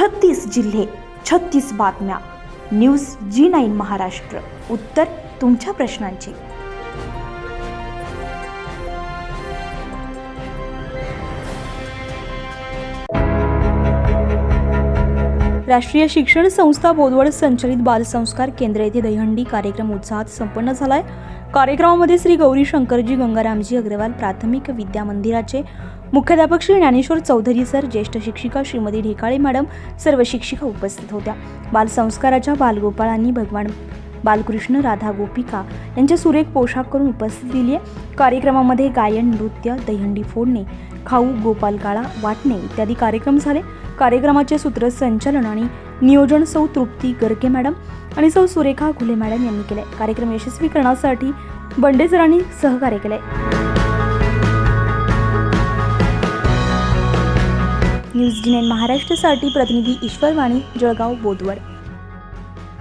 छत्तीस जिल्हे छत्तीस बातम्या. News Zee nine Maharashtra. उत्तर तुमच्या प्रश्नांची. राष्ट्रीय शिक्षण संस्था बोदवड संचलित बालसंस्कार केंद्र येथे दहीहंडी कार्यक्रम उत्साहात संपन्न झालाय. कार्यक्रमामध्ये श्री गौरी शंकरजी गंगारामजी अग्रवाल प्राथमिक विद्या मंदिराचे मुख्याध्यापक श्री ज्ञानेश्वर चौधरी सर ज्येष्ठ शिक्षिका श्रीमती ढेकाळे मॅडम सर्व शिक्षिका उपस्थित होत्या. बालसंस्काराच्या बालगोपाळांनी भगवान बालकृष्ण राधा गोपिका यांचे सुरेख पोशाख करून उपस्थित दिली आहे. कार्यक्रमामध्ये गायन नृत्य दहीहंडी फोडणे खाऊ गोपाल काळा वाटणे इत्यादी कार्यक्रम झाले. कार्यक्रमाचे सूत्रसंचालन आणि नियोजन सौ तृप्ती गर्के मॅडम आणि सौ सुरेखा घुले मॅडम यांनी केले. कार्यक्रम यशस्वी करण्यासाठी बंडेसरांनी सहकार्य केले. न्यूज डी महाराष्ट्रासाठी प्रतिनिधी ईश्वर वाणी जळगाव बोदवड